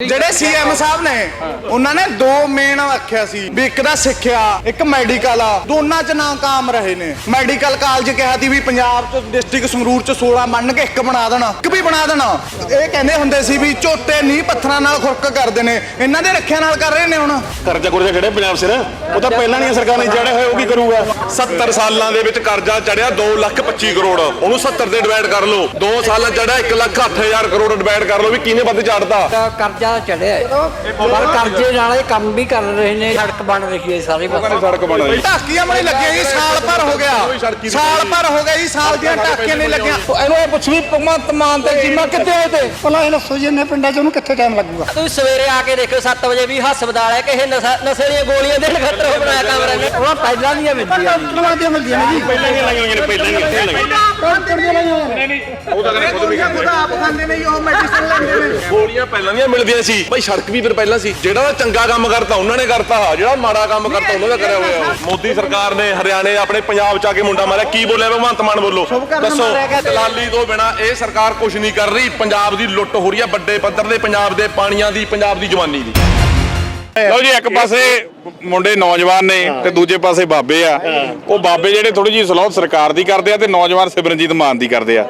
ਜਿਹੜੇ ਸੀਐਮ ਸਾਹਿਬ ਨੇ, ਉਹਨਾਂ ਨੇ ਦੋ ਮੇਨ ਆਖਿਆ ਸੀ, ਵੀ ਇੱਕ ਦਾ ਸਿੱਖਿਆ, ਇੱਕ ਮੈਡੀਕਲ ਆ। ਦੋਨਾਂ 'ਚ ਨਾਕਾਮ ਰਹੇ ਨੇ। ਮੈਡੀਕਲ ਕਾਲਜ ਕਿਹਾ ਸੀ ਵੀ ਪੰਜਾਬ 'ਚ ਡਿਸਟ੍ਰਿਕਟ ਸੰਗਰੂਰ 'ਚ 16 ਮੰਨ ਕੇ ਇੱਕ ਬਣਾ ਦੇਣਾ, ਇੱਕ ਵੀ ਬਣਾ ਦੇਣਾ। ਇਹ ਕਹਿੰਦੇ ਹੁੰਦੇ ਸੀ ਵੀ ਝੋਟੇ ਨਹੀਂ ਪੱਥਰਾਂ ਨਾਲ ਖੁਰਕ ਕਰਦੇ ਨੇ। ਇਹਨਾਂ ਦੇ ਰੱਖਿਆ ਨਾਲ ਕਰ ਰਹੇ ਨੇ ਹੁਣ? ਕਰਜ਼ਾ ਕੁਰਜ਼ਾ ਚੜਿਆ ਪੰਜਾਬ ਸਿਰ? ਉਹ ਤਾਂ ਪਹਿਲਾਂ ਨਹੀਂ ਸਰਕਾਰ ਨੇ ਚੜਿਆ ਹੋਇਆ ਉਹ ਕੀ ਕਰੂਗਾ? 70 ਸਾਲਾਂ ਦੇ ਵਿੱਚ ਕਰਜ਼ਾ ਚੜਿਆ 2 ਲੱਖ 25 ਕਰੋੜ। ਉਹਨੂੰ 70 ਤੇ ਡਿਵਾਈਡ ਕਰ ਲਓ। 2 ਸਾਲਾਂ ਚੜਿਆ 1 ਲੱਖ 8000 ਕਰੋੜ ਡਿਵਾਈਡ ਕਰ ਲਓ ਵੀ ਕਿਹਨੇ ਵੱਧ ਚੜਦਾ ਦਾ ਕਰਜ਼ਾ ਚੜਿਆ। ਪਰ ਕਰਜ਼ੇ ਨਾਲ ਇਹ ਕੰਮ ਵੀ ਕਰ ਰਹੇ ਨੇ ਸੜਕ ਬਣ ਰਹੀ ਹੈ ਸਾਰੇ ਪਾਸੇ ਸੜਕ ਬਣ ਰਹੀ। ਟਾਕੀਆਂ ਬਣੀ ਲੱਗੀਆਂ ਜੀ ਸਾਲ ਭਰ ਹੋ ਗਿਆ। ਸਾਲ ਭਰ ਹੋ ਗਿਆ ਜੀ ਸਾਲ ਦੀਆਂ ਟਾਕੀਆਂ ਨਹੀਂ ਲੱਗੀਆਂ। ਇਹਨੂੰ ਇਹ ਪੁੱਛ ਵੀ ਭਗਵੰਤ ਮਾਨ ਤੇ ਚੀਮਾ ਕਿੱਥੇ ਆਏ ਤੇ? ਭਲਾ ਇਹ ਦੱਸੋ ਜੀ ਪਿੰਡਾਂ 'ਚ ਉਹਨੂੰ ਕਿੱਥੇ ਟਾਈਮ ਲੱਗੂਗਾ? ਤੁਸੀਂ ਸਵੇਰੇ ਆ ਕੇ ਦੇਖੋ 7 ਵਜੇ ਵੀ ਹਸਪਤਾਲ ਹੈ ਕਿਸੇ ਨਸ਼ਾ- ਨਸ਼ੇ ਦੀਆਂ ਗੋਲੀਆਂ ਦੇਣ ਖਾਤਰ ਉਹ ਬਣਾਇਆ ਕਮਰਾ ਨੇ ਉਹ ਪਹਿਲਾਂ ਦੀਆਂ ਮਿਲਦੀਆਂ ਨੇ ਕਿੰਨੀਆਂ ਦੀਆਂ ਮਿਲਦੀਆਂ ਨੇ ਜੀ। ਪਹਿਲਾਂ ਹੀ ਲਾਈਆਂ ਹੋਈਆਂ ਨੇ ਪਹਿਲਾਂ ਹੀ ਕਿੱਥੇ ਲਾਈਆਂ ਆਪ ਖਾਂਦੇ ਨੇ ਜੀ ਉਹ ਮੈਡੀਸਨ ਲੈਂਦੇ ਨੇ। ਗੋਲੀਆਂ ਪਹਿਲਾਂ ਦੀਆਂ ਮਿਲਦੀਆਂ ਸੀ। ਬਈ ਸੜਕ ਵੀ ਫਿਰ ਪਹਿਲਾਂ ਸੀ। ਜਿਹੜਾ ਤਾਂ ਚੰਗਾ ਕੰਮ ਕਰਤਾ ਉਹਨਾਂ ਨੇ ਕਰਤਾ। ਜਿਹੜਾ ਮਾੜਾ ਕੰਮ ਕਰਤਾ ਉਹਨਾਂ ਦਾ ਕਰਿਆ ਹੋਇਆ। ਮੋਦੀ ਸਰਕਾਰ ਨੇ ਹਰਿਆਣੇ ਆਪਣੇ ਪੰਜਾਬ ਚ ਆ ਕੇ ਮੁੰਡਾ ਮਾਰਿਆ। ਕੀ ਬੋਲਿਆ ਭਗਵੰਤ ਮਾਨ ਬੋਲੋ? ਦੱਸੋ ਦਲਾਲੀ ਤੋਂ ਬਿਨਾ ਇਹ ਸਰਕਾਰ ਕੁਝ ਨਹੀਂ ਕਰ ਰਹੀ। ਪੰਜਾਬ ਦੀ ਲੁੱਟ ਹੋ ਰਹੀ ਹੈ ਵੱਡੇ ਪੱਧਰ ਦੇ ਪੰਜਾਬ ਦੇ ਪਾਣੀਆਂ ਦੀ ਪੰਜਾਬ ਦੀ ਜਵਾਨੀ ਦੀ। ਲਓ ਜੀ ਇੱਕ ਪਾਸੇ ਮੁੰਡੇ ਨੌਜਵਾਨ ਨੇ ਤੇ ਦੂਜੇ ਪਾਸੇ ਬਾਬੇ ਆ। ਉਹ ਬਾਬੇ ਜਿਹੜੇ ਥੋੜੀ ਜੀ ਸਲਾਹ ਸਰਕਾਰ ਦੀ ਕਰਦੇ ਆ ਤੇ ਨੌਜਵਾਨ ਸਿਮਰਨਜੀਤ ਮਾਨ ਦੀ ਕਰਦੇ ਆ।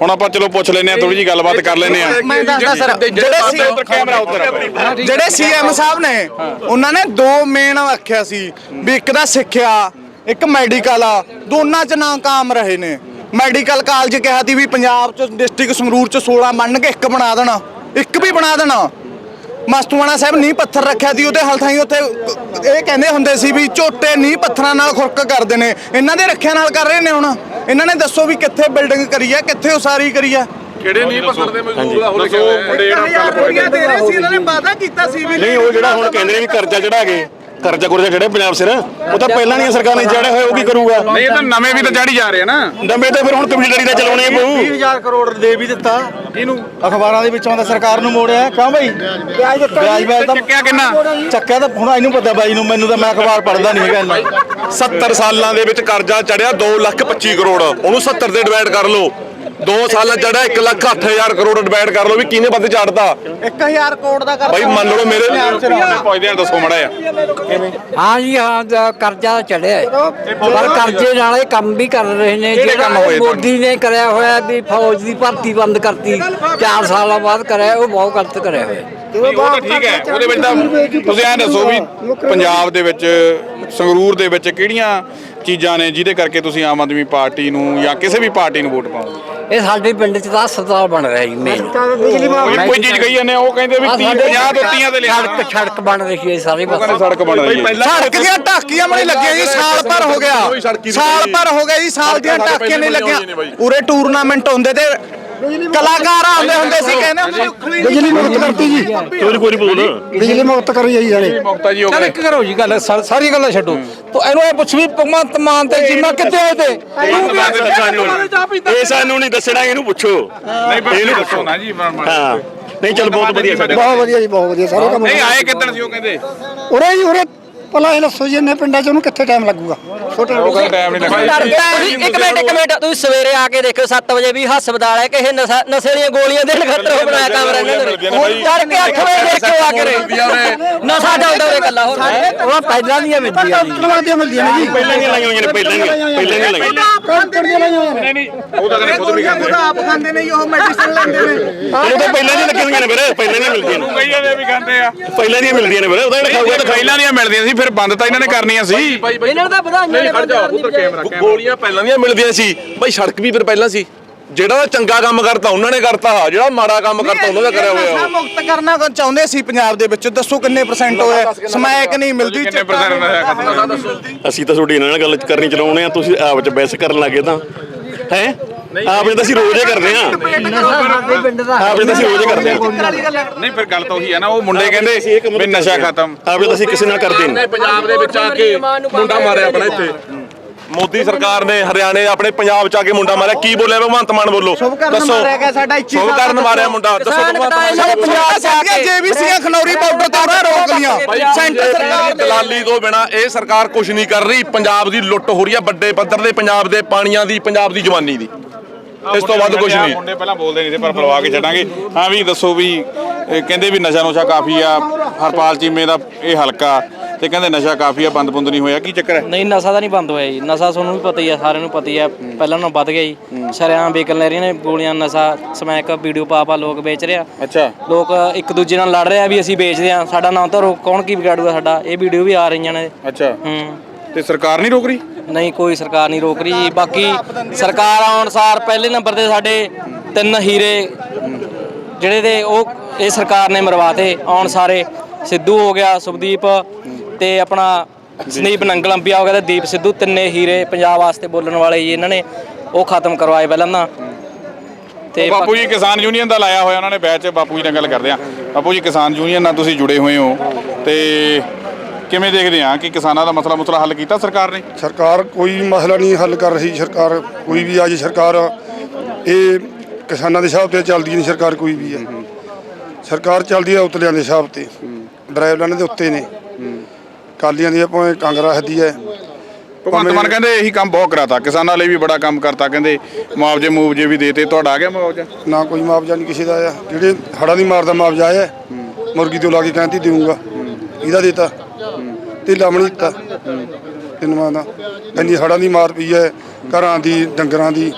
ਹੁਣ ਆਪਾਂ ਚਲੋ ਪੁੱਛ ਲੈਨੇ ਆ ਥੋੜੀ ਜੀ ਗੱਲਬਾਤ ਕਰ ਲੈਨੇ ਆ। ਮੈਂ ਦੱਸਦਾ ਸਰ ਜਿਹੜੇ ਸੀ ਕੈਮਰਾ ਉਧਰ ਜਿਹੜੇ ਸੀਐਮ ਸਾਹਿਬ ਨੇ ਉਹਨਾਂ ਨੇ ਦੋ ਮੇਨ ਆਖਿਆ ਸੀ ਵੀ ਇੱਕ ਦਾ ਸਿੱਖਿਆ ਇੱਕ ਮੈਡੀਕਲ ਆ। ਦੋਨਾਂ 'ਚ ਨਾਕਾਮ ਰਹੇ ਨੇ। ਮੈਡੀਕਲ ਕਾਲਜ ਕਿਹਾ ਸੀ ਵੀ ਪੰਜਾਬ 'ਚ ਡਿਸਟ੍ਰਿਕਟ ਸੰਗਰੂਰ 'ਚ 16 ਮੰਨ ਕੇ ਇੱਕ ਬਣਾ ਦੇਣਾ। ਇੱਕ ਵੀ ਬਣਾ ਦੇਣਾ। ਮਸਤੂਆਣਾ ਸਾਹਿਬ ਨਹੀਂ ਪੱਥਰ ਰੱਖਿਆ ਸੀ ਉਹਦੇ ਹਲਥਾਈ ਉੱਥੇ ਇਹ ਕਹਿੰਦੇ ਹੁੰਦੇ ਸੀ ਵੀ ਝੋਟੇ ਨਹੀਂ ਪੱਥਰਾਂ ਨਾਲ ਖੁਰਕ ਕਰਦੇ ਨੇ। ਇਹਨਾਂ ਦੇ ਰੱਖਿਆ ਨਾਲ ਕਰ ਰਹੇ ਨੇ ਹੁਣ? ਇਹਨਾਂ ਨੇ ਦੱਸੋ ਵੀ ਕਿੱਥੇ ਬਿਲਡਿੰਗ ਕਰੀ ਆ ਕਿੱਥੇ ਉਸਾਰੀ ਕਰੀ ਆ? ਕਿਹੜੇ ਨਹੀਂ ਪਸੰਦ ਦੇ ਮਜ਼ਦੂਰ ਦਾ ਹੋ ਲਿਖਿਆ ਹੋਇਆ ਰੁਪਈਆ ਦੇ ਰਹੇ ਸੀ ਇਹਨਾਂ ਨੇ ਵਾਅਦਾ ਕੀਤਾ ਸੀ ਵੀ ਨਹੀਂ ਉਹ ਜਿਹੜਾ ਹੁਣ ਕਹਿੰਦੇ ਨੇ ਵੀ ਕਰਜ਼ਾ ਚੜਾ ਕੇ ਕਰਜ਼ਾ ਕੁਰਜ਼ਾ ਚੜਿਆ ਪੰਜਾਬ ਸਿਰ। ਉਹ ਤਾਂ ਪਹਿਲਾਂ ਨਹੀਂ ਸਰਕਾਰ ਨੇ ਚੜਿਆ ਹੋਇਆ ਉਹ ਕੀ ਕਰੂਗਾ? ਨਹੀਂ ਇਹ ਤਾਂ ਨਵੇਂ ਵੀ ਤਾਂ ਚੜੀ ਜਾ ਰਹੇ ਆ ਨਾ। ਨਵੇਂ ਤਾਂ ਫਿਰ ਹੁਣ ਕਮਿਊਨਿਟੀ ਦਾ ਚਲਾਉਣੇ ਪਊ। 20000 ਕਰੋੜ ਦੇ ਵੀ ਦਿੱਤਾ। ਇਹਨੂੰ ਅਖਬਾਰਾਂ ਦੇ ਵਿੱਚੋਂ ਤਾਂ ਸਰਕਾਰ ਨੂੰ ਮੋੜਿਆ। ਕਿਉਂ ਭਾਈ ਵਿਆਜ ਦਿੱਤਾ ਵਿਆਜ ਵਿਆਜ ਤਾਂ ਚੱਕਿਆ ਕਿੰਨਾ? ਚੱਕਿਆ ਤਾਂ ਹੁਣ ਇਹਨੂੰ ਪਤਾ ਬਾਈ ਨੂੰ ਮੈਨੂੰ ਤਾਂ ਮੈਂ ਅਖਬਾਰ ਪੜ੍ਹਦਾ ਨਹੀਂ ਹੈਗਾ ਇੰਨਾ। 70 ਸਾਲਾਂ ਦੇ ਵਿੱਚ ਕਰਜ਼ਾ ਚੜਿਆ 2 ਲੱਖ 25 ਕਰੋੜ। ਉਹਨੂੰ 70 ਤੇ ਡਿਵਾਈਡ ਕਰ ਲਓ। 2 ਸਾਲਾਂ 'ਚ ਚੜਿਆ 1 ਲੱਖ 8000 ਕਰੋੜ ਡਿਵਾਈਡ ਕਰ ਲਓ ਵੀ ਕਿਹਨੇ ਵੱਧ ਚੜਦਾ 1000 ਕਰੋੜ ਦਾ ਕਰ ਬਾਈ ਮੰਨ ਲਓ ਮੇਰੇ ਪੁੱਛਦੇ ਆ ਦੱਸੋ ਮੜਾ ਆ ਹਾਂ ਜੀ ਹਾਂ ਕਰਜ਼ਾ ਚੜਿਆ ਹੈ। ਪਰ ਕਰਜ਼ੇ ਨਾਲ ਇਹ ਕੰਮ ਵੀ ਕਰ ਰਹੇ ਨੇ। ਕਿਹੜੇ ਕੰਮ ਹੋਏ ਜਿਹੜਾ ਮੋਦੀ ਨੇ ਕਰਿਆ ਹੋਇਆ ਵੀ ਫੌਜ ਦੀ ਭਰਤੀ ਬੰਦ ਕਰਤੀ। 4 ਸਾਲਾਂ ਬਾਅਦ ਕਰਿਆ ਉਹ ਬਹੁਤ ਗਲਤ ਕਰਿਆ ਹੋਇਆ। ਨਹੀਂ, ਉਹ ਤਾਂ ਠੀਕ ਹੈ। ਉਹਦੇ ਵਿੱਚ ਤਾਂ ਤੁਸੀਂ ਐਂ ਦੱਸੋ ਵੀ ਪੰਜਾਬ ਦੇ ਵਿੱਚ ਸੰਗਰੂਰ ਦੇ ਵਿੱਚ ਕਿਹੜੀਆਂ ਚੀਜ਼ਾਂ ਨੇ ਜਿਹਦੇ ਕਰਕੇ ਤੁਸੀਂ ਆਮ ਆਦਮੀ ਪਾਰਟੀ ਨੂੰ ਜਾਂ ਕਿਸੇ ਵੀ ਪਾਰਟੀ ਨੂੰ ਵੋਟ ਪਾਓਗੇ? ਇਹ ਸਾਡੇ ਪਿੰਡ 'ਚ ਤਾਂ ਹਸਪਤਾਲ ਬਣ ਰਿਹਾ ਜੀ ਮੇਨ ਕੋਈ ਕੋਈ ਚੀਜ਼ ਕਹੀ ਜਾਂਦੇ ਆ, ਉਹ ਕਹਿੰਦੇ ਵੀ 30 50 ਤੋਂ 30 ਤੇ ਲਿਆ ਸੜਕ ਸੜਕ ਬਣ ਰਹੀ ਹੈ ਸਾਰੇ ਪਾਸੇ ਸੜਕ ਬਣ ਰਹੀ ਹੈ। ਸੜਕ ਦੀਆਂ ਟਾਕੀਆਂ ਬਣੀ ਲੱਗੀਆਂ ਜੀ ਸਾਲ ਭਰ ਹੋ ਗਿਆ। ਸਾਲ ਭਰ ਹੋ ਗਿਆ ਜੀ ਸਾਲ ਦੀਆਂ ਟਾਕੀਆਂ ਨਹੀਂ ਲੱਗੀਆਂ। ਉਰੇ ਟੂਰਨਾਮੈਂਟ ਹੁੰਦੇ ਤੇ ਕਲਾਕਾਰ ਆਉਂਦੇ ਹੁੰਦੇ ਸੀ ਕਹਿੰਦੇ ਬਿਜਲੀ ਮੁਕਤ ਕਰਤੀ ਜੀ। ਕੋਈ ਕੋਈ ਬੋਲ ਬਿਜਲੀ ਮੁਕਤ ਕਰੀ ਜਾਈ ਜਾਣੇ। ਮੁਕਤਾ ਜੀ ਹੋ ਚੱਲ ਗਏ ਇੱਕ ਕਰੋ ਜੀ ਗੱਲ ਸਾ- ਸਾਰੀ ਗੱਲਾਂ ਛੱਡੋ। ਤੋ ਇਹਨੂੰ ਇਹ ਪੁੱਛ ਵੀ ਭਗਵੰਤ ਮਾਨ ਤੇ ਚੀਮਾ ਕਿੱਥੇ ਆਏ ਤੇ? ਇਹ ਸਾਨੂੰ ਨਹੀਂ ਦੱਸਣਾ ਇਹਨੂੰ ਪੁੱਛੋ। ਨਹੀਂ ਇਹਨੂੰ ਦੱਸੋ ਨਾ ਜੀ ਹਾਂ। ਨਹੀਂ ਚੱਲ ਬਹੁਤ ਵਧੀਆ ਸਾਡੇ ਬਹੁਤ ਵਧੀਆ ਜੀ ਬਹੁਤ ਵਧੀਆ। ਸਾਰੇ ਕੰਮ ਨਹੀਂ ਆਏ ਕਿੱਦਣ ਸੀ ਉਹ ਕਹਿੰਦੇ? ਉਰੇ ਜੀ ਉਰੇ ਭਲਾ ਇਹ ਦੱਸੋ ਜੀ ਇੰਨੇ ਪਿੰਡਾਂ 'ਚ ਉਹਨੂੰ ਕਿੱਥੇ ਟਾਈਮ ਲੱਗੂਗਾ? ਛੋਟੇ ਉਹ ਕਹਿੰਦਾ ਟਾਈਮ ਨਹੀਂ ਲੱਗਦਾ। ਇੱਕ ਮਿੰਟ ਇੱਕ ਮਿੰਟ। ਤੁਸੀਂ ਸਵੇਰੇ ਆ ਕੇ ਦੇਖੋ 7 ਵਜੇ ਵੀ ਹਸਪਤਾਲ ਹੈ ਕਿਸੇ ਨਸ਼ਾ- ਨਸ਼ੇ ਦੀਆਂ ਗੋਲੀਆਂ ਦੇਣ ਖਾਤਰ ਉਹ ਬਣਾਇਆ ਕਮਰਾ ਨੇ ਤੜਕੇ 8 ਵਜੇ ਦੇਖੋ ਆ ਕੇ ਨਸ਼ਾ ਚੱਲਦਾ ਉਰੇ ਗੱਲਾਂ ਹੋਰ। ਉਹ ਪਹਿਲਾਂ ਦੀਆਂ ਮਿਲਦੀਆਂ ਨੇ ਕਿੰਨੀਆਂ ਦੀਆਂ ਮਿਲਦੀਆਂ ਨੇ ਜੀ। ਪਹਿਲਾਂ ਹੀ ਲਾਈਆਂ ਹੋਈਆਂ ਨੇ ਪਹਿਲਾਂ ਹੀ ਪਹਿਲਾਂ ਹੀ ਲਾਈਆਂ ਉਹ ਤਾਂ ਕਹਿੰਦੇ ਖੁਦ ਵੀ ਕਹਿੰਦੇ ਆਪ ਖਾਂਦੇ ਨੇ ਜੀ ਉਹ ਮੈਡੀਸਨ ਲੈਂਦੇ ਨੇ। ਉਹ ਤਾਂ ਪਹਿਲਾਂ ਦੀਆਂ ਹੋਈਆਂ ਨੇ ਵੀਰੇ ਪਹਿਲਾਂ ਦੀਆਂ ਮਿਲਦੀਆਂ ਨੇ। ਕਈ ਜਾਂਦੇ ਵੀ ਕਹਿੰਦੇ ਆ। ਪਹਿਲਾਂ ਦੀਆਂ ਮਿਲਦੀਆਂ ਨੇ ਵੀਰੇ ਉਹਦਾ ਜਿਹੜਾ ਖਾਊਗਾ ਤਾਂ ਪਹਿਲਾਂ ਦੀਆਂ ਮਿਲਦੀਆਂ ਸੀ ਫਿਰ ਬੰਦ ਤਾਂ ਇਹਨਾਂ ਨੇ ਕਰਨੀਆਂ ਸੀ। ਇਹਨਾਂ ਦਾ ਵਧਾਈਆਂ ਨੇ ਬੰਦ ਕਰਨੀ ਬਜਾਏ। ਗੋਲੀਆਂ ਪਹਿਲਾਂ ਦੀਆਂ ਮਿਲਦੀਆਂ ਸੀ। ਬਈ ਸੜਕ ਵੀ ਫਿਰ ਪਹਿਲਾਂ ਸੀ। ਜਿਹੜਾ ਚੰਗਾ ਕੰਮ ਕਰਤਾ ਉਹਨਾਂ ਨੇ ਕਰਤਾ। ਜਿਹੜਾ ਮਾੜਾ ਕੰਮ ਕਰਤਾ ਉਹਨਾਂ ਦਾ ਕਰਿਆ ਨਸ਼ਾ ਹੋਇਆ ਮੁਕਤ ਕਰਨਾ ਕੋ ਚਾਹੁੰਦੇ ਸੀ ਪੰਜਾਬ ਦੇ ਵਿੱਚ? ਦੱਸੋ ਕਿੰਨੇ ਪਰਸੈਂਟ ਹੋਇਆ? ਸਮੈਕ ਨਹੀਂ ਮਿਲਦੀ ਕਿੰਨੇ ਪਰਸੈਂਟ ਨਸ਼ਾ ਖਤਮ ਅਸੀਂ ਤਾਂ ਤੁਹਾਡੀ ਇਹਨਾਂ ਨਾਲ ਗੱਲ ਕਰਨੀ ਚਲਾਉਣੇ ਆ ਤੁਸੀਂ ਆਪ ਚ ਬਹਿਸ ਕਰਨ ਲੱਗੇ ਤਾਂ। ਹੈ? ਆਪੇ ਤਾਂ ਅਸੀਂ ਰੋਜ਼ ਹੀ ਕਰਦੇ ਆ ਸਾਡੇ ਪਿੰਡ ਦਾ ਤਾਂ ਅਸੀਂ ਰੋਜ਼ ਹੀ ਕਰਦੇ ਆ ਨਹੀਂ ਫਿਰ ਗੱਲ ਤਾਂ ਉਹੀ ਹੈ ਨਾ ਉਹ ਮੁੰਡੇ ਕਹਿੰਦੇ ਵੀ ਨਸ਼ਾ ਖਤਮ। ਆਪੇ ਤਾਂ ਅਸੀਂ ਕਿਸੇ ਨਾਲ ਕਰਦੇ ਨਹੀਂ। ਪੰਜਾਬ ਦੇ ਵਿੱਚ ਆ ਕੇ ਮੁੰਡਾ ਮਾਰਿਆ ਆਪਣਾ ਇੱਥੇ। ਮੋਦੀ ਸਰਕਾਰ ਨੇ ਹਰਿਆਣੇ ਆਪਣੇ ਪੰਜਾਬ ਚ ਆ ਕੇ ਮੁੰਡਾ ਮਾਰਿਆ। ਕੀ ਬੋਲਿਆ ਭਗਵੰਤ ਮਾਨ ਬੋਲੋ? ਕਰਨ ਮਾਰਿਆ ਗਿਆ ਸਾਡਾ ਇੱਛੀ ਸ਼ੁਭ ਕਰਨ ਮਾਰਿਆ ਮੁੰਡਾ। ਦੱਸੋ ਕਿਸਾਨ ਭਗਵੰਤ ਕਟਾਏ ਮਾਨ ਨੇ ਪੰਜਾਬ ਚ ਆ ਕੇ ਜੇਬੀਸੀਆਂ ਖਨੌਰੀ ਬਾਰਡਰ ਤੋਂ ਉਹਨਾਂ ਰੋਕ ਲੀਆਂ ਸੈਂਟਰ ਸਰਕਾਰ ਦੀ ਦਲਾਲੀ ਤੋਂ ਬਿਨਾ ਇਹ ਸਰਕਾਰ ਕੁਝ ਨਹੀਂ ਕਰ ਰਹੀ। ਪੰਜਾਬ ਦੀ ਲੁੱਟ ਹੋ ਰਹੀ ਹੈ। ਵੱਡੇ ਪੱਧਰ ਦੇ ਪੰਜਾਬ ਦੇ ਪਾਣੀਆਂ ਦੀ ਪੰਜਾਬ ਦੀ ਜਵਾਨੀ ਦੀ। ਇਸ ਤੋਂ ਵੱਧ ਕੁਝ ਨਹੀਂ। ਮੁੰਡੇ ਪਹਿਲਾਂ ਬੋਲਦੇ ਨਹੀਂ ਸੀ ਪਰ ਬੁਲਵਾ ਕੇ ਛੱਡਾਂਗੇ। ਹਾਂ ਵੀ ਦੱਸੋ ਵੀ ਇਹ ਕਹਿੰਦੇ ਵੀ ਨਸ਼ਾ ਨੁਸ਼ਾ ਕਾਫੀ ਆ ਹਰਪਾਲ ਚੀਮੇ ਦਾ ਇਹ ਹਲਕਾ ਤੇ ਕਹਿੰਦੇ ਨਸ਼ਾ ਕਾਫੀ ਆ ਬੰਦ ਬੁੰਦ ਨਹੀਂ ਹੋਇਆ ਕੀ ਚੱਕਰ ਹੈ? ਨਹੀਂ ਨਸ਼ਾ ਤਾਂ ਨਹੀਂ ਬੰਦ ਹੋਇਆ ਜੀ। ਨਸ਼ਾ ਤੁਹਾਨੂੰ ਵੀ ਪਤਾ ਹੀ ਆ ਸਾਰਿਆਂ ਨੂੰ ਪਤਾ ਹੀ ਆ ਪਹਿਲਾਂ ਨਾਲੋਂ ਵੱਧ ਗਿਆ ਜੀ। ਸ਼ਰਿਆਂ ਵੇਚਣ ਲੈ ਰਹੀਆਂ ਨੇ ਗੋਲੀਆਂ ਨਸ਼ਾ ਸਮੈਕ ਵੀਡੀਓ ਪਾ ਪਾ ਲੋਕ ਵੇਚ ਰਿਹਾ ਅੱਛਾ। ਲੋਕ ਇੱਕ ਦੂਜੇ ਨਾਲ ਲੜ ਰਹੇ ਵੀ ਅਸੀਂ ਵੇਚਦੇ ਆ। ਸਾਡਾ ਨਾਮ ਤਾਂ ਰੋਕ ਕੌਣ ਕੀ ਵਿਗਾੜੂਗਾ ਸਾਡਾ? ਇਹ ਵੀਡੀਓ ਵੀ ਆ ਰਹੀਆਂ ਨੇ। ਅੱਛਾ। ਹੂੰ। ਤੇ ਸਰਕਾਰ ਨਹੀਂ ਰੋਕ ਰਹੀ? ਨਹੀਂ ਕੋਈ ਸਰਕਾਰ ਨਹੀਂ ਰੋਕ ਰਹੀ। ਜੀ ਬਾਕੀ ਸਰਕਾਰ ਆਉਣ ਸਾਰ ਪਹਿਲੇ ਨੰਬਰ ਤੇ ਸਾਡੇ ਤਿੰਨ ਹੀਰੇ ਜਿਹੜੇ ਦੇ ਉਹ ਇਹ ਸਰਕਾਰ ਨੇ ਮਰਵਾਤੇ ਆਉਣ ਸਾਰੇ। ਸਿੱਧੂ ਹੋ ਗਿਆ ਸੁਭਦੀਪ ਤੇ ਆਪਣਾ ਸੰਦੀਪ ਨੰਗਲੰਬੀਆ ਹੋ ਗਿਆ ਤੇ ਦੀਪ ਸਿੱਧੂ ਤਿੰਨੇ ਹੀਰੇ ਪੰਜਾਬ ਵਾਸਤੇ ਬੋਲਣ ਵਾਲੇ ਜੀ ਇਹਨਾਂ ਨੇ ਉਹ ਖਤਮ ਕਰਵਾਏ ਪਹਿਲਾਂ ਤਾਂ। ਤੇ ਬਾਪੂ ਜੀ ਕਿਸਾਨ ਯੂਨੀਅਨ ਦਾ ਲਾਇਆ ਹੋਇਆ ਉਹਨਾਂ ਨੇ ਬੈਚ ਬਾਪੂ ਜੀ ਨਾਲ ਗੱਲ ਕਰਦੇ ਆ ਬਾਪੂ ਜੀ ਕਿਸਾਨ ਯੂਨੀਅਨ ਨਾਲ ਤੁਸੀਂ ਜੁੜੇ ਹੋਏ ਹੋ ਤੇ ਕਿਵੇਂ ਦੇਖਦੇ ਆ ਕਿ ਕਿਸਾਨਾਂ ਦਾ ਮਸਲਾ ਮੁਸਲਾ ਹੱਲ ਕੀਤਾ ਸਰਕਾਰ ਨੇ? ਸਰਕਾਰ ਕੋਈ ਮਸਲਾ ਨਹੀਂ ਹੱਲ ਕਰ ਰਹੀ ਸਰਕਾਰ ਕੋਈ ਵੀ ਆ ਜੇ ਸਰਕਾਰ ਇਹ ਕਿਸਾਨਾਂ ਦੇ ਹਿਸਾਬ ਤੇ ਚੱਲਦੀ ਨਹੀਂ ਸਰਕਾਰ ਕੋਈ ਵੀ ਹੈ ਸਰਕਾਰ ਚੱਲਦੀ ਹੈ ਉਤਲਿਆਂ ਦੇ ਹਿਸਾਬ ਤੇ ਡਰਾਈਵਰਾਂ ਦੇ ਉੱਤੇ ਨੇ। ਕਾਲੀਆਂ ਦੀ ਭਾਵੇਂ ਕਾਂਗਰਸ ਦੀ ਹੈ ਭਗਵੰਤ ਮਾਨ ਕਹਿੰਦੇ ਇਹੀ ਕੰਮ ਬਹੁਤ ਕਰਾਤਾ ਕਿਸਾਨਾਂ ਲਈ ਵੀ ਬੜਾ ਕੰਮ ਕਰਤਾ ਕਹਿੰਦੇ ਮੁਆਵਜ਼ੇ ਮੁਆਵਜ਼ੇ ਵੀ ਦੇਤੇ ਤੁਹਾਡਾ ਆ ਗਿਆ ਮੁਆਵਜ਼ਾ? ਨਾ ਕੋਈ ਮੁਆਵਜ਼ਾ ਨਹੀਂ ਕਿਸੇ ਦਾ ਆਇਆ। ਜਿਹੜੇ ਹੜਾਂ ਦੀ ਮਾਰ ਦਾ ਮੁਆਵਜ਼ਾ ਆਇਆ ਮੁਰਗੀ ਤੋਂ ਲਾ ਕੇ ਕਹਿੰਦੀ ਦੇਊਂਗਾ ਇਹਦਾ ਦੇਤਾ। ਤੇ ਲਾਵਣੀ ਦਿੱਤਾ ਤਿੰਨਵਾਂ ਦਾ। ਇੰਨੀ ਹੜਾਂ ਦੀ ਮਾਰ ਪਈ ਹੈ, ਘਰਾਂ ਦੀ, ਡੰਗਰਾਂ ਦੀ।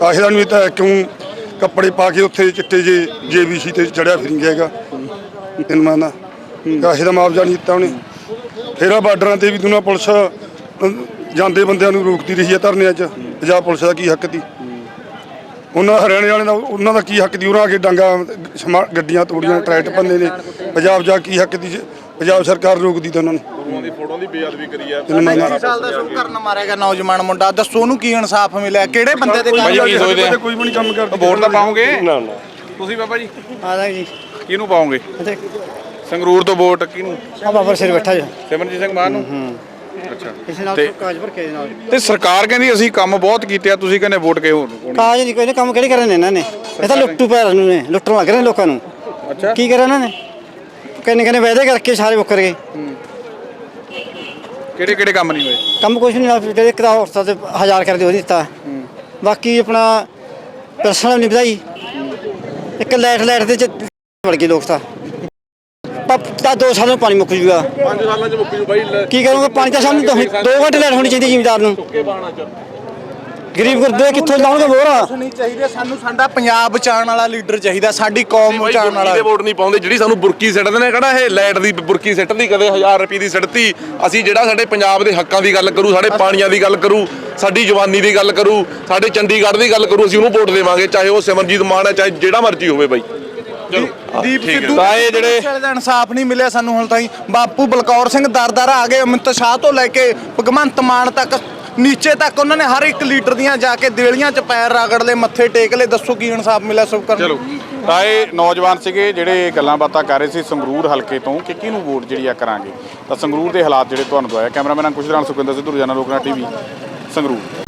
ਕਾਹੇ ਦਾ ਨਹੀਂ ਤਾਂ ਕਿਉਂ ਕੱਪੜੇ ਪਾ ਕੇ ਉੱਥੇ ਚਿੱਟੇ ਜੇ, ਜੇਬੀਸੀ ਤੇ ਚੜਿਆ ਫਿਰਿੰਗ ਹੈਗਾ? ਤਿੰਨਵਾਂ ਦਾ। ਕਾਹੇ ਦਾ ਮੁਆਵਜ਼ਾ ਨਹੀਂ ਦਿੱਤਾ ਉਹਨੇ। ਫੇਰ ਬਾਰਡਰਾਂ ਤੇ ਵੀ ਦੁਨਾ ਪੁਲਿਸ ਜਾਂਦੇ ਬੰਦਿਆਂ ਨੂੰ ਰੋਕਦੀ ਰਹੀ ਹੈ ਧਰਨਿਆਂ 'ਚ ਪੰਜਾਬ ਪੁਲਿਸ ਦਾ ਕੀ ਹੱਕ ਦੀ ਉਹਨਾਂ ਹਰਿਆਣੇ ਵਾਲਿਆਂ ਦਾ, ਉਹਨਾਂ ਦਾ ਕੀ ਹੱਕ ਦੀ ਉਹਨਾਂ ਆ ਕੇ ਡਾਂਗਾ ਸਮਾ- ਗੱਡੀਆਂ ਤੋੜੀਆਂ ਟਰੈਕਟ ਪੰਨੇ ਨੇ। ਪੰਜਾਬ ਜਾ ਕੀ ਹੱਕ ਦੀ ਪੰਜਾਬ ਸਰਕਾਰ ਰੋਕਦੀ ਤਾਂ ਉਹਨਾਂ ਨੂੰ। ਦੀ ਫੋਟੋ ਦੀ ਬੇਅਦਬੀ ਕਰੀ ਆ। ਤਿੰਨ ਸਾਲ ਦਾ ਸ਼ੁਰੂ ਕਰਨ ਮਾਰਿਆ ਗਿਆ ਨੌਜਵਾਨ ਮੁੰਡਾ। ਦੱਸੋ ਉਹਨੂੰ ਕੀ ਇਨਸਾਫ ਮਿਲਿਆ? ਕਿਹੜੇ ਬੰਦੇ ਦੇ ਭਾਈ ਕੰਮ ਕੀ ਸੋਚਦੇ ਆ? ਕੋਈ ਵੀ ਨਹੀਂ ਕੰਮ ਕਰਦਾ। ਵੋਟ ਤਾਂ ਪਾਉਂਗੇ ਨਾ ਨਾ। ਤੁਸੀਂ ਬਾਬਾ ਜੀ? ਆਦਾ ਜੀ। ਕਿਹਨੂੰ ਪਾਉਂਗੇ ਤੇ ਸੰਗਰੂਰ ਤੋਂ ਵੋਟ ਕਿਹਨੂੰ? ਆ ਬਾਬਰ ਸਿਰ ਬੈਠਾ ਜੀ। ਸਿਮਰਨਜੀਤ ਸਿੰਘ ਮਾਨ ਨੂੰ? ਅੱਛਾ। ਕਿਸੇ ਨਾਲ ਤੇ- ਕਾਜ ਭਰ ਕੇ ਨਾਲ। ਤੇ ਸਰਕਾਰ ਕਹਿੰਦੀ ਅਸੀਂ ਕੰਮ ਬਹੁਤ ਕੀਤੇ ਆ ਤੁਸੀਂ ਕਹਿੰਦੇ ਵੋਟ ਕਿਉਂ ਨਹੀਂ ਕਾਜ ਨਹੀਂ ਕੋਈ ਨੇ ਕੰਮ ਕਿਹੜੇ ਕਰਨ ਨੇ ਇਹਨਾਂ ਨੇ? ਇਹ ਤਾਂ ਲੁੱਟੂ ਪੈਰ ਨੂੰ ਨੇ ਲੁੱਟਣ ਲੱਗ ਰਹੇ ਨੇ ਲੋਕਾਂ ਨੂੰ। ਅੱਛਾ। ਕੀ ਕਰਿਆ ਇਹਨਾਂ ਨੇ? ਕਿੰਨੇ ਕਿੰਨੇ ਵਾਅਦੇ ਕਰਕੇ ਸਾਰੇ ਮੁੱਕਰ ਗਏ। ਕਿਹੜੇ ਕਿਹੜੇ ਕੰਮ ਨਹੀਂ ਹੋਏ? ਕੰਮ ਕੁਛ ਨਹੀਂ ਹੋਇਆ ਜਿਹੜੇ ਇੱਕ ਤਾਂ ਔਰਤਾਂ ਤੇ ਹਜ਼ਾਰ ਕਰਦੇ ਉਹ ਦਿੱਤਾ। ਬਾਕੀ ਆਪਣਾ ਪਰਸਨਲ ਨਹੀਂ ਵਧਾਈ। ਇੱਕ ਲਾਈਟ ਲਾਈਟ ਦੇ ਚ ਵੜ ਗਏ ਲੋਕ ਤਾਂ। ਤਾਂ ਦੋ ਸਾਲਾਂ ਨੂੰ ਪਾਣੀ ਮੁੱਕ ਜੂਗਾ। 5 ਸਾਲਾਂ ਚ ਮੁੱਕੀ ਬਾਈ ਕੀ ਕਰੂੰਗਾ? ਪਾਣੀ ਤਾਂ ਹੁਣ- ਦੋ ਘੰਟੇ ਲਾਈਟ ਹੋਣੀ ਚਾਹੀਦੀ ਜ਼ਿਮੀਦਾਰ ਨੂੰ। ਗਰੀਬ ਗੁਰਦੇ ਕਿੱਥੋਂ ਲਾਉਣਗੇ ਮੋਹਰਾ ਨਹੀਂ ਚਾਹੀਦੇ ਸਾਨੂੰ ਸਾਡਾ ਪੰਜਾਬ ਬਚਾਉਣ ਵਾਲਾ ਲੀਡਰ ਚਾਹੀਦਾ ਸਾਡੀ ਕੌਮ ਬਚਾਉਣ ਵਾਲਾ। ਦੇ ਵੋਟ ਨਹੀਂ ਪਾਉਂਦੇ ਜਿਹੜੀ ਸਾਨੂੰ ਬੁਰਕੀ ਸਿੱਟਦੇ ਨੇ ਕਿਹੜਾ ਇਹ ਲਾਈਟ ਦੀ ਬੁਰਕੀ ਸਿੱਟਦੀ ਕਦੇ 1000 ਰੁਪਏ ਦੀ ਸਿੱਟਤੀ। ਅਸੀਂ ਜਿਹੜਾ ਸਾਡੇ ਪੰਜਾਬ ਦੇ ਹੱਕਾਂ ਦੀ ਗੱਲ ਕਰੂ ਸਾਡੇ ਪਾਣੀਆਂ ਦੀ ਗੱਲ ਕਰੂ ਸਾਡੀ ਜਵਾਨੀ ਦੀ ਗੱਲ ਕਰੂ ਸਾਡੇ ਚੰਡੀਗੜ੍ਹ ਦੀ ਗੱਲ ਕਰੂ ਅਸੀਂ ਉਹਨੂੰ ਵੋਟ ਦੇਵਾਂਗੇ ਚਾਹੇ ਉਹ ਸਿਮਰਜੀਤ ਮਾਨ ਹੈ ਚਾਹੇ ਜਿਹੜਾ ਮਰਜ਼ੀ ਹੋਵੇ ਬਾਈ। ਦੀਪ ਸਿੱਧੂ ਤਾਂ ਇਹ ਜਿਹੜੇ- ਦਾ ਇਨਸਾਫ ਨਹੀਂ ਮਿਲਿਆ ਸਾਨੂੰ ਹੁਣ ਤਾਈਂ। ਬਾਪੂ ਬਲਕੌਰ ਸਿੰਘ ਦਰਦਰ ਆ ਗਏ ਅਮਿਤ ਸ਼ਾਹ ਤੋਂ ਲੈ ਕੇ ਭਗਵੰਤ ਮਾਨ ਤੱਕ ਨੀਚੇ ਤੱਕ ਉਹਨਾਂ ਨੇ ਹਰ ਇੱਕ ਲੀਡਰ ਦੀਆਂ ਜਾ ਕੇ ਦੇਲੀਆਂ 'ਚ ਪੈਰ ਰਗੜ ਲਏ ਮੱਥੇ ਟੇਕ ਲਏ ਦੱਸੋ ਕੀ ਇਨਸਾਫ ਮਿਲਿਆ ਸਭ ਕਰਨ ਚਲੋ ਤਾਂ ਇਹ ਨੌਜਵਾਨ ਸੀਗੇ ਜਿਹੜੇ ਗੱਲਾਂ ਬਾਤਾਂ ਕਰ ਰਹੇ ਸੀ ਸੰਗਰੂਰ ਹਲਕੇ ਤੋਂ ਕਿ ਕਿਹਨੂੰ ਵੋਟ ਜਿਹੜੀ ਆ ਕਰਾਂਗੇ? ਤਾਂ ਸੰਗਰੂਰ ਦੇ ਹਾਲਾਤ ਜਿਹੜੇ ਤੁਹਾਨੂੰ ਦਵਾਇਆ ਕੈਮਰਾਮੈਨ ਅੰਕੁਸ਼ ਰਾਮ ਸੁਖਿੰਦਰ ਸਿੱਧੂ ਰੋਜ਼ਾਨਾ ਲੋਕਨਾ ਟੀਵੀ ਸੰਗਰੂਰ।